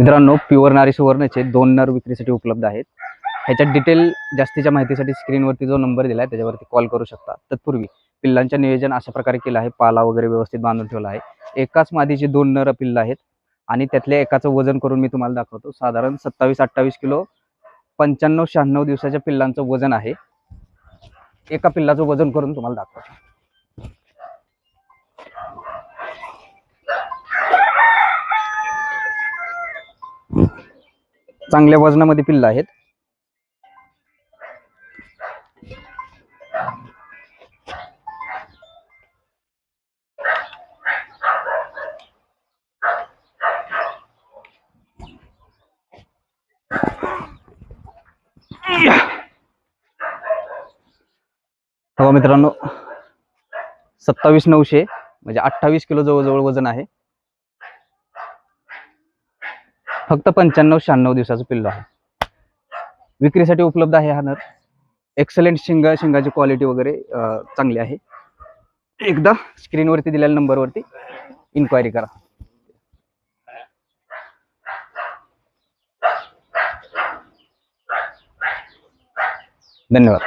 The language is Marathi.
मित्रांनो प्युअर नारी सुवर्णचे दोन नर विक्रीसाठी उपलब्ध आहेत. ह्याच्यात डिटेल जास्तीच्या माहितीसाठी स्क्रीनवरती जो नंबर दिला आहे त्याच्यावरती कॉल करू शकता. तत्पूर्वी पिल्लांच्या नियोजन अशा प्रकारे केलं आहे. पाला वगैरे व्यवस्थित बांधून ठेवला आहे. एकाच मादीचे दोन नर पिल्ल आहेत आणि त्यातल्या एकाचं वजन करून मी तुम्हाला दाखवतो. साधारण सत्तावीस अठ्ठावीस किलो पंच्याण्णव शहाण्णव दिवसाच्या पिल्लांचं वजन आहे. एका पिल्लाचं वजन करून तुम्हाला दाखवतो. चांगल्या वजनामध्ये पिल्लं आहेत. हो मित्रांनो सत्तावीस नऊशे म्हणजे अठ्ठावीस किलो जवळजवळ वजन आहे. फक्त पंच्याण्णव शहाण्णव दिवसाचं पिल्लो आहे. विक्रीसाठी उपलब्ध आहे हा नर. एक्सलेंट शिंगा शिंगाची क्वालिटी वगैरे चांगली आहे. एकदा स्क्रीनवरती दिलेल्या नंबरवरती इन्क्वायरी करा. धन्यवाद.